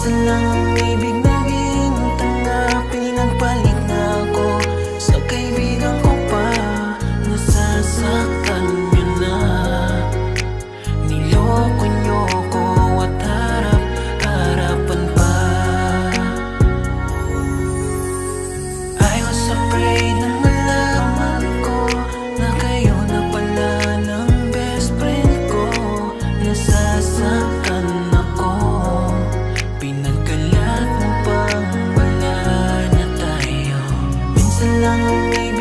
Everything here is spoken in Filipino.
Minsan lang ang ibig naging tanga Pinagpalit na ako. Sa kaibigan ko pa Nasasaktan lặng đi